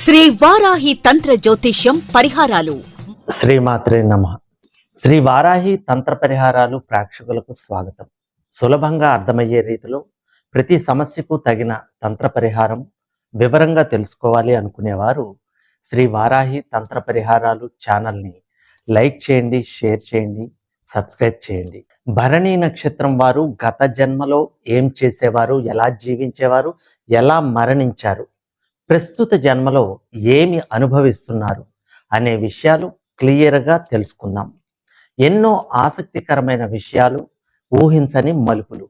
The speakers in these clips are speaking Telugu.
శ్రీ వారాహి తంత్ర జ్యోతిష్యం పరిహారాలు. శ్రీమాత్రే నమ. శ్రీ వారాహి తంత్ర పరిహారాలు ప్రేక్షకులకు స్వాగతం. సులభంగా అర్థమయ్యే రీతిలో ప్రతి సమస్యకు తగిన తంత్ర పరిహారం వివరంగా తెలుసుకోవాలి అనుకునేవారు శ్రీ వారాహి తంత్ర పరిహారాలు ఛానల్ని లైక్ చేయండి షేర్ చేయండి సబ్స్క్రైబ్ చేయండి. భరణి నక్షత్రం వారు గత జన్మలో ఏం చేసేవారు ఎలా జీవించేవారు ఎలా మరణించారు ప్రస్తుత జన్మలో ఏమి అనుభవిస్తున్నారు అనే విషయాలు క్లియర్గా తెలుసుకుందాం. ఎన్నో ఆసక్తికరమైన విషయాలు ఊహించని మలుపులు.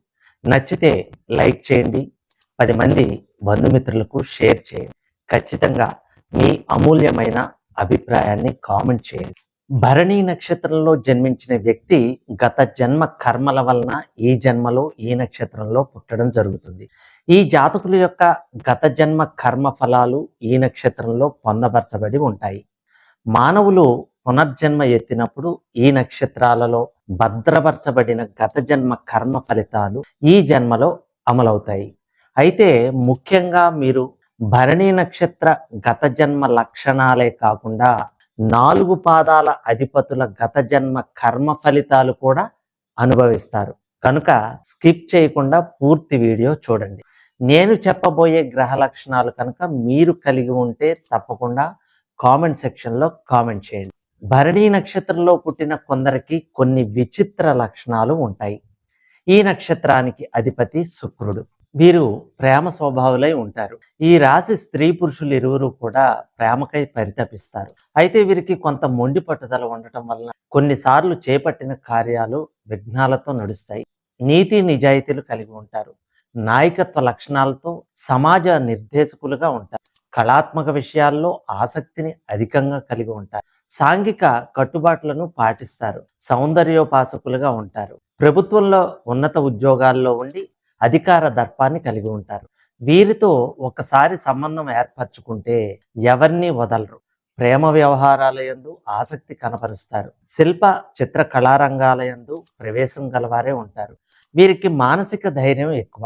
నచ్చితే లైక్ చేయండి. పది మంది బంధుమిత్రులకు షేర్ చేయండి. ఖచ్చితంగా మీ అమూల్యమైన అభిప్రాయాన్ని కామెంట్ చేయండి. భరణి నక్షత్రంలో జన్మించిన వ్యక్తి గత జన్మ కర్మల వలన ఈ జన్మలో ఈ నక్షత్రంలో పుట్టడం జరుగుతుంది. ఈ జాతకుల యొక్క గత జన్మ కర్మ ఫలాలు ఈ నక్షత్రంలో పొందపరచబడి ఉంటాయి. మానవులు పునర్జన్మ ఎత్తినప్పుడు ఈ నక్షత్రాలలో భద్రపరచబడిన గత జన్మ కర్మ ఫలితాలు ఈ జన్మలో అమలవుతాయి. అయితే ముఖ్యంగా మీరు భరణి నక్షత్ర గత జన్మ లక్షణాలే కాకుండా నాలుగు పాదాల అధిపతుల గత జన్మ కర్మ ఫలితాలు కూడా అనుభవిస్తారు. కనుక స్కిప్ చేయకుండా పూర్తి వీడియో చూడండి. నేను చెప్పబోయే గ్రహ లక్షణాలు కనుక మీరు కలిగి ఉంటే తప్పకుండా కామెంట్ సెక్షన్లో కామెంట్ చేయండి. భరణీ నక్షత్రంలో పుట్టిన కొందరికి కొన్ని విచిత్ర లక్షణాలు ఉంటాయి. ఈ నక్షత్రానికి అధిపతి శుక్రుడు. వీరు ప్రేమ స్వభావులై ఉంటారు. ఈ రాశి స్త్రీ పురుషులు ఇరువురు కూడా ప్రేమకై పరితపిస్తారు. అయితే వీరికి కొంత మొండి పట్టుదల ఉండటం వలన కొన్నిసార్లు చేపట్టిన కార్యాలు విఘ్నాలతో నడుస్తాయి. నీతి నిజాయితీలు కలిగి ఉంటారు. నాయకత్వ లక్షణాలతో సమాజ నిర్దేశకులుగా ఉంటారు. కళాత్మక విషయాల్లో ఆసక్తిని అధికంగా కలిగి ఉంటారు. సాంఘిక కట్టుబాట్లను పాటిస్తారు. సౌందర్యోపాసకులుగా ఉంటారు. ప్రభుత్వంలో ఉన్నత ఉద్యోగాల్లో ఉండి అధికార దర్పాన్ని కలిగి ఉంటారు. వీరితో ఒకసారి సంబంధం ఏర్పరచుకుంటే ఎవరిని వదలరు. ప్రేమ వ్యవహారాల యందు ఆసక్తి కనపరుస్తారు. శిల్ప చిత్ర కళారంగాల యందు ప్రవేశం గలవారే ఉంటారు. వీరికి మానసిక ధైర్యం ఎక్కువ.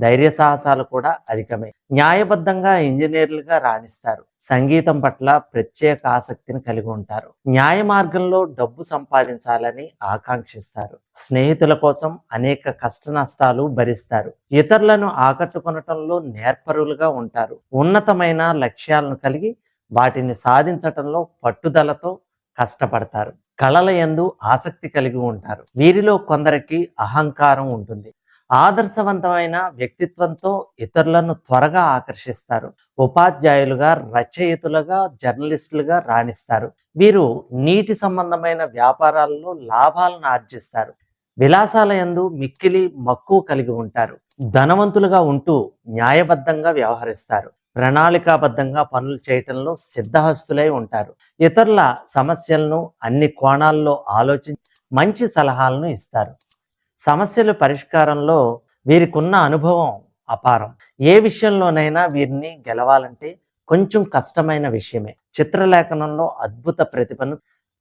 ధైర్య సాహసాలు కూడా అధికమే. న్యాయబద్ధంగా ఇంజనీర్లుగా రాణిస్తారు. సంగీతం పట్ల ప్రత్యేక ఆసక్తిని కలిగి ఉంటారు. న్యాయ మార్గంలో డబ్బు సంపాదించాలని ఆకాంక్షిస్తారు. స్నేహితుల కోసం అనేక కష్ట నష్టాలు భరిస్తారు. ఇతరులను ఆకట్టుకొనటంలో నేర్పరులుగా ఉంటారు. ఉన్నతమైన లక్ష్యాలను కలిగి వాటిని సాధించటంలో పట్టుదలతో కష్టపడతారు. కళల ఎందు ఆసక్తి కలిగి ఉంటారు. వీరిలో కొందరికి అహంకారం ఉంటుంది. ఆదర్శవంతమైన వ్యక్తిత్వంతో ఇతరులను త్వరగా ఆకర్షిస్తారు. ఉపాధ్యాయులుగా రచయితులుగా జర్నలిస్టులుగా రాణిస్తారు. వీరు నీటి సంబంధమైన వ్యాపారాల్లో లాభాలను ఆర్జిస్తారు. విలాసాల ఎందు మిక్కిలి మక్కువ కలిగి ఉంటారు. ధనవంతులుగా ఉంటూ న్యాయబద్ధంగా వ్యవహరిస్తారు. ప్రణాళికాబద్ధంగా పనులు చేయటంలో సిద్ధహస్తులై ఉంటారు. ఇతరుల సమస్యలను అన్ని కోణాల్లో ఆలోచించి మంచి సలహాలను ఇస్తారు. సమస్యల పరిష్కారంలో వీరికున్న అనుభవం అపారం. ఏ విషయంలోనైనా వీరిని గెలవాలంటే కొంచెం కష్టమైన విషయమే. చిత్రలేఖనంలో అద్భుత ప్రతిభను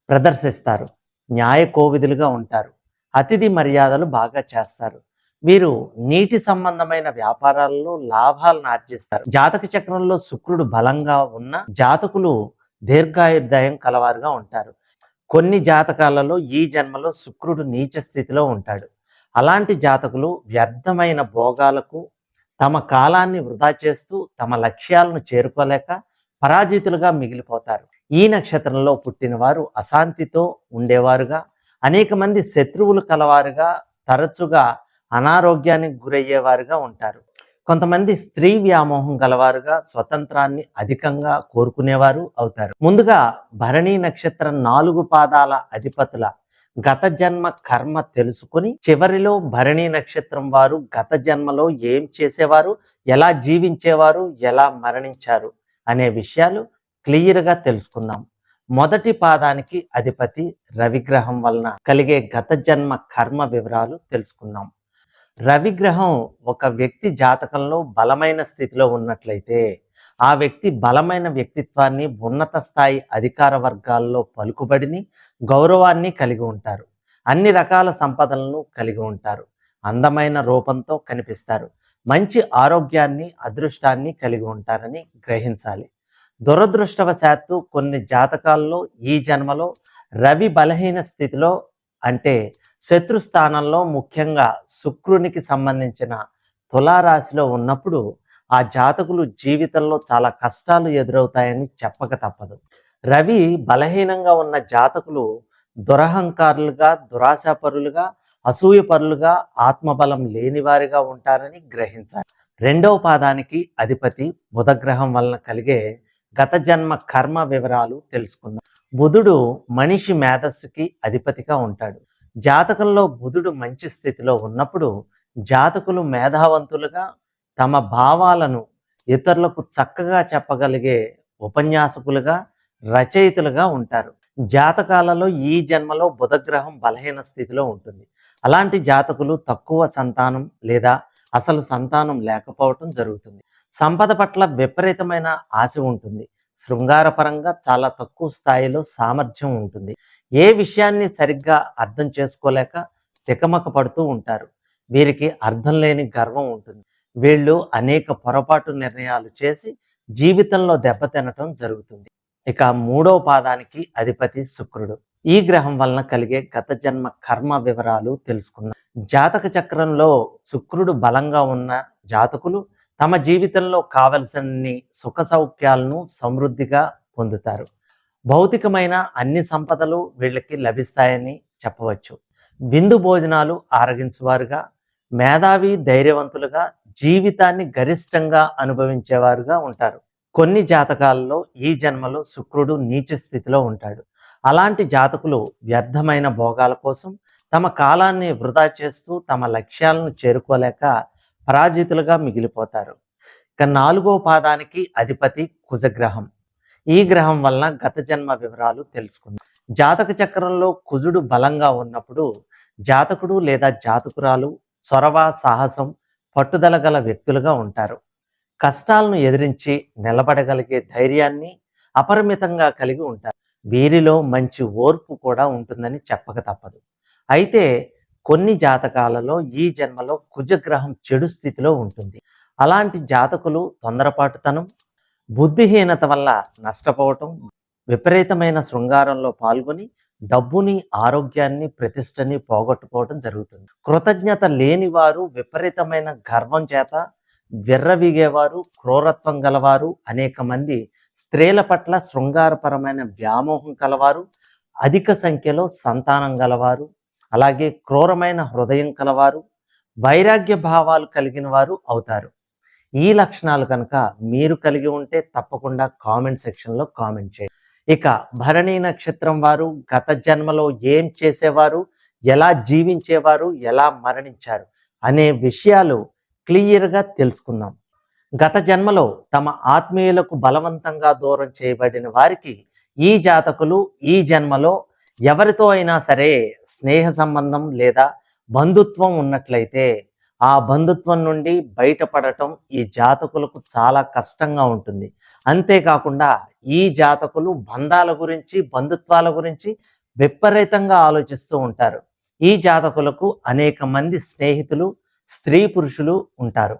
ప్రదర్శిస్తారు. న్యాయ కోవిధులుగా ఉంటారు. అతిథి మర్యాదలు బాగా చేస్తారు. వీరు నీటి సంబంధమైన వ్యాపారాల్లో లాభాలను ఆర్జిస్తారు. జాతక చక్రంలో శుక్రుడు బలంగా ఉన్న జాతకులు దీర్ఘాయుర్దాయం కలవారుగా ఉంటారు. కొన్ని జాతకాలలో ఈ జన్మలో శుక్రుడు నీచ స్థితిలో ఉంటాడు. అలాంటి జాతకులు వ్యర్థమైన భోగాలకు తమ కాలాన్ని వృధా చేస్తూ తమ లక్ష్యాలను చేరుకోలేక పరాజితులుగా మిగిలిపోతారు. ఈ నక్షత్రంలో పుట్టిన వారు అశాంతితో ఉండేవారుగా అనేక మంది శత్రువులు కలవారుగా తరచుగా అనారోగ్యానికి గురయ్యేవారుగా ఉంటారు. కొంతమంది స్త్రీ వ్యామోహం గలవారుగా స్వతంత్రాన్ని అధికంగా కోరుకునేవారు అవుతారు. ముందుగా భరణి నక్షత్రం నాలుగు పాదాల అధిపతుల గత జన్మ కర్మ తెలుసుకుని చివరిలో భరణి నక్షత్రం వారు గత జన్మలో ఏం చేసేవారు ఎలా జీవించేవారు ఎలా మరణించారు అనే విషయాలు క్లియర్గా తెలుసుకుందాం. మొదటి పాదానికి అధిపతి రవిగ్రహం వలన కలిగే గత జన్మ కర్మ వివరాలు తెలుసుకుందాం. రవిగ్రహం ఒక వ్యక్తి జాతకంలో బలమైన స్థితిలో ఉన్నట్లయితే ఆ వ్యక్తి బలమైన వ్యక్తిత్వాన్ని ఉన్నత స్థాయి అధికార వర్గాల్లో పలుకుబడిని గౌరవాన్ని కలిగి ఉంటారు. అన్ని రకాల సంపదలను కలిగి ఉంటారు. అందమైన రూపంతో కనిపిస్తారు. మంచి ఆరోగ్యాన్ని అదృష్టాన్ని కలిగి ఉంటారని గ్రహించాలి. దురదృష్టవశాత్తు కొన్ని జాతకాల్లో ఈ జన్మలో రవి బలహీన స్థితిలో అంటే శత్రు స్థానంలో ముఖ్యంగా శుక్రునికి సంబంధించిన తులారాశిలో ఉన్నప్పుడు ఆ జాతకులు జీవితంలో చాలా కష్టాలు ఎదురవుతాయని చెప్పక తప్పదు. రవి బలహీనంగా ఉన్న జాతకులు దురహంకారులుగా దురాశాపరులుగా అసూయపరులుగా ఆత్మబలం లేనివారిగా ఉంటారని గ్రహించాలి. రెండవ పాదానికి అధిపతి బుధగ్రహం వలన కలిగే గత జన్మ కర్మ వివరాలు తెలుసుకుందాం. బుధుడు మనిషి మేధస్సుకి అధిపతిగా ఉంటాడు. జాతకంలో బుధుడు మంచి స్థితిలో ఉన్నప్పుడు జాతకులు మేధావంతులుగా తమ భావాలను ఇతరులకు చక్కగా చెప్పగలిగే ఉపన్యాసకులుగా రచయితలుగా ఉంటారు. జాతకాలలో ఈ జన్మలో బుధగ్రహం బలహీన స్థితిలో ఉంటుంది. అలాంటి జాతకులు తక్కువ సంతానం లేదా అసలు సంతానం లేకపోవటం జరుగుతుంది. సంపద పట్ల విపరీతమైన ఆశ ఉంటుంది. శృంగారపరంగా చాలా తక్కువ స్థాయిలో సామర్థ్యం ఉంటుంది. ఏ విషయాన్ని సరిగ్గా అర్థం చేసుకోలేక తికమక పడుతూ ఉంటారు. వీరికి అర్థం లేని గర్వం ఉంటుంది. వీళ్ళు అనేక పొరపాటు నిర్ణయాలు చేసి జీవితంలో దెబ్బతినటం జరుగుతుంది. ఇక మూడవ పాదానికి అధిపతి శుక్రుడు. ఈ గ్రహం వలన కలిగే గత జన్మ కర్మ వివరాలు తెలుసుకున్నాం జాతక చక్రంలో శుక్రుడు బలంగా ఉన్న జాతకులు తమ జీవితంలో కావలసినన్ని సుఖ సౌఖ్యాలను సమృద్ధిగా పొందుతారు. భౌతికమైన అన్ని సంపదలు వీళ్ళకి లభిస్తాయని చెప్పవచ్చు. విందు భోజనాలు ఆరగించువారుగా మేధావి ధైర్యవంతులుగా జీవితాన్ని గరిష్టంగా అనుభవించేవారుగా ఉంటారు. కొన్ని జాతకాలలో ఈ జన్మలో శుక్రుడు నీచ స్థితిలో ఉంటాడు. అలాంటి జాతకులు వ్యర్థమైన భోగాల కోసం తమ కాలాన్ని వృధా చేస్తూ తమ లక్ష్యాలను చేరుకోలేక పరాజితులుగా మిగిలిపోతారు. ఇక నాలుగో పాదానికి అధిపతి కుజగ్రహం. ఈ గ్రహం వలన గత జన్మ వివరాలు తెలుసుకుందాం. జాతక చక్రంలో కుజుడు బలంగా ఉన్నప్పుడు జాతకుడు లేదా జాతకురాలు చొరవ సాహసం పట్టుదల గల వ్యక్తులుగా ఉంటారు. కష్టాలను ఎదిరించి నిలబడగలిగే ధైర్యాన్ని అపరిమితంగా కలిగి ఉంటారు. వీరిలో మంచి ఓర్పు కూడా ఉంటుందని చెప్పక తప్పదు. అయితే కొన్ని జాతకాలలో ఈ జన్మలో కుజగ్రహం చెడు స్థితిలో ఉంటుంది. అలాంటి జాతకులు తొందరపాటుతనం బుద్ధిహీనత వల్ల నష్టపోవటం విపరీతమైన శృంగారంలో పాల్గొని డబ్బుని ఆరోగ్యాన్ని ప్రతిష్టని పోగొట్టుకోవడం జరుగుతుంది. కృతజ్ఞత లేని వారు విపరీతమైన గర్వం చేత విర్రవీగేవారు క్రూరత్వం గలవారు అనేక మంది స్త్రీల పట్ల శృంగారపరమైన వ్యామోహం కలవారు అధిక సంఖ్యలో సంతానం గలవారు అలాగే క్రూరమైన హృదయం కలవారు వైరాగ్య భావాలు కలిగిన వారు అవుతారు. ఈ లక్షణాలు కనుక మీరు కలిగి ఉంటే తప్పకుండా కామెంట్ సెక్షన్లో కామెంట్ చేయండి. ఇక భరణి నక్షత్రం వారు గత జన్మలో ఏం చేసేవారు? ఎలా జీవించేవారు? ఎలా మరణించారు? అనే విషయాలు క్లియర్గా తెలుసుకుందాం. గత జన్మలో తమ ఆత్మీయులకు బలవంతంగా దూరం చేయబడిన వారికి ఈ జాతకులు ఈ జన్మలో ఎవరితో అయినా సరే స్నేహ సంబంధం లేదా బంధుత్వం ఉన్నట్లయితే ఆ బంధుత్వం నుండి బయటపడటం ఈ జాతకులకు చాలా కష్టంగా ఉంటుంది. అంతేకాకుండా ఈ జాతకులు బంధాల గురించి బంధుత్వాల గురించి విపరీతంగా ఆలోచిస్తూ ఉంటారు. ఈ జాతకులకు అనేక మంది స్నేహితులు స్త్రీ పురుషులు ఉంటారు.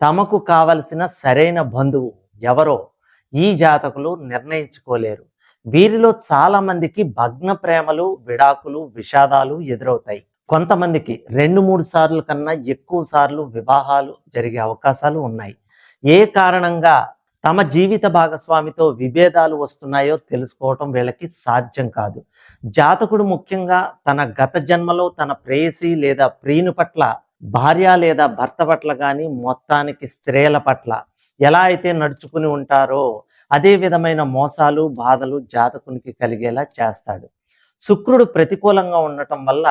తమకు కావలసిన సరైన బంధువు ఎవరో ఈ జాతకులు నిర్ణయించుకోలేరు. వీరిలో చాలా మందికి భగ్న ప్రేమలు విడాకులు విషాదాలు ఎదురవుతాయి. కొంతమందికి రెండు మూడు సార్లు కన్నా ఎక్కువ సార్లు వివాహాలు జరిగే అవకాశాలు ఉన్నాయి. ఏ కారణంగా తమ జీవిత భాగస్వామితో విభేదాలు వస్తున్నాయో తెలుసుకోవటం వీళ్ళకి సాధ్యం కాదు. జాతకుడు ముఖ్యంగా తన గత జన్మలో తన ప్రేయసి లేదా ప్రియుని పట్ల భార్య లేదా భర్త పట్ల కానీ మొత్తానికి స్త్రీల పట్ల ఎలా అయితే నడుచుకుని ఉంటారో అదే విధమైన మోసాలు బాధలు జాతకునికి కలిగేలా చేస్తాడు. శుక్రుడు ప్రతికూలంగా ఉండటం వల్ల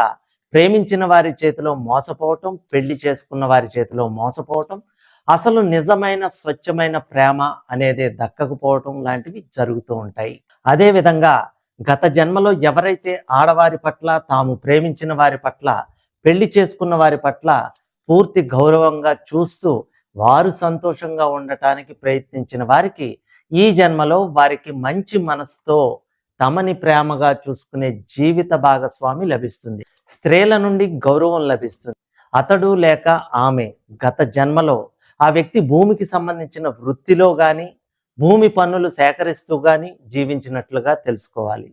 ప్రేమించిన వారి చేతిలో మోసపోవటం పెళ్ళి చేసుకున్న వారి చేతిలో మోసపోవటం అసలు నిజమైన స్వచ్ఛమైన ప్రేమ అనేది దక్కకపోవటం లాంటివి జరుగుతూ ఉంటాయి. అదే విధంగా గత జన్మలో ఎవరైతే ఆడవారి పట్ల తాము ప్రేమించిన వారి పట్ల పెళ్ళి చేసుకున్న వారి పట్ల పూర్తి గౌరవంగా చూస్తూ వారు సంతోషంగా ఉండటానికి ప్రయత్నించిన వారికి ఈ జన్మలో వారికి మంచి మనసుతో తమని ప్రేమగా చూసుకునే జీవిత భాగస్వామి లభిస్తుంది. స్త్రీల నుండి గౌరవం లభిస్తుంది. అతడు లేక ఆమె గత జన్మలో ఆ వ్యక్తి భూమికి సంబంధించిన వృత్తిలో కానీ భూమి పన్నులు సేకరిస్తూ కానీ జీవించినట్లుగా తెలుసుకోవాలి.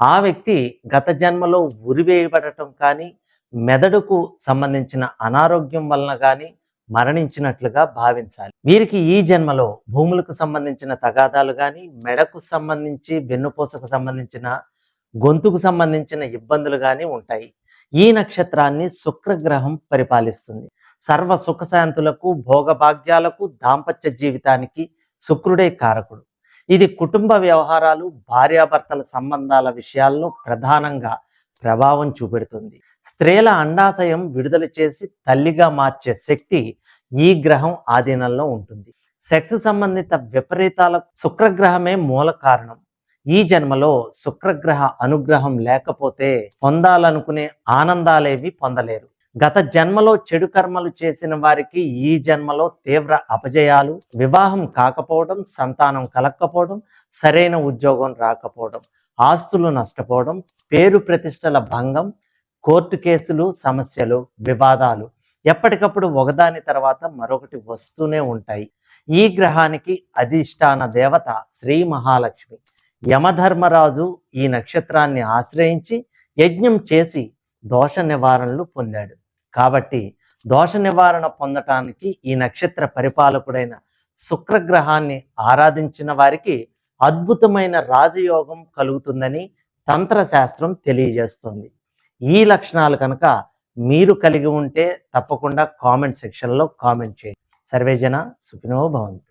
ఆ వ్యక్తి గత జన్మలో ఉరివేయబడటం కానీ మెదడుకు సంబంధించిన అనారోగ్యం వలన కానీ మరణించినట్లుగా భావించాలి. వీరికి ఈ జన్మలో భూములకు సంబంధించిన తగాదాలు కానీ మెడకు సంబంధించి వెన్నుపూసకు సంబంధించిన గొంతుకు సంబంధించిన ఇబ్బందులు కానీ ఉంటాయి. ఈ నక్షత్రాన్ని శుక్రగ్రహం పరిపాలిస్తుంది. సర్వ సుఖశాంతులకు భోగభాగ్యాలకు దాంపత్య జీవితానికి శుక్రుడే కారకుడు. ఇది కుటుంబ వ్యవహారాలు భార్యాభర్తల సంబంధాల విషయాల్లో ప్రధానంగా ప్రభావం చూపెడుతుంది. స్త్రీల అండాశయం విడుదల చేసి తల్లిగా మార్చే శక్తి ఈ గ్రహం ఆధీనంలో ఉంటుంది. సెక్స్ సంబంధిత విపరీతాలకు శుక్రగ్రహమే మూల కారణం. ఈ జన్మలో శుక్రగ్రహ అనుగ్రహం లేకపోతే పొందాలనుకునే ఆనందాలేవి పొందలేరు. గత జన్మలో చెడు కర్మలు చేసిన వారికి ఈ జన్మలో తీవ్ర అపజయాలు వివాహం కాకపోవడం సంతానం కలక్కపోవడం సరైన ఉద్యోగం రాకపోవడం ఆస్తులు నష్టపోవడం పేరు ప్రతిష్టల భంగం కోర్టు కేసులు సమస్యలు వివాదాలు ఎప్పటికప్పుడు ఒకదాని తర్వాత మరొకటి వస్తూనే ఉంటాయి. ఈ గ్రహానికి అధిష్టాన దేవత శ్రీ మహాలక్ష్మి. యమధర్మరాజు ఈ నక్షత్రాన్ని ఆశ్రయించి యజ్ఞం చేసి దోష నివారణలు పొందాడు. కాబట్టి దోష నివారణ పొందటానికి ఈ నక్షత్ర పరిపాలకుడైన శుక్రగ్రహాన్ని ఆరాధించిన వారికి అద్భుతమైన రాజయోగం కలుగుతుందని తంత్రశాస్త్రం తెలియజేస్తుంది. ఈ లక్షణాలు కనుక మీరు కలిగి ఉంటే తప్పకుండా కామెంట్ సెక్షన్లో కామెంట్ చేయండి. సర్వేజన సుఖినో భవంతు.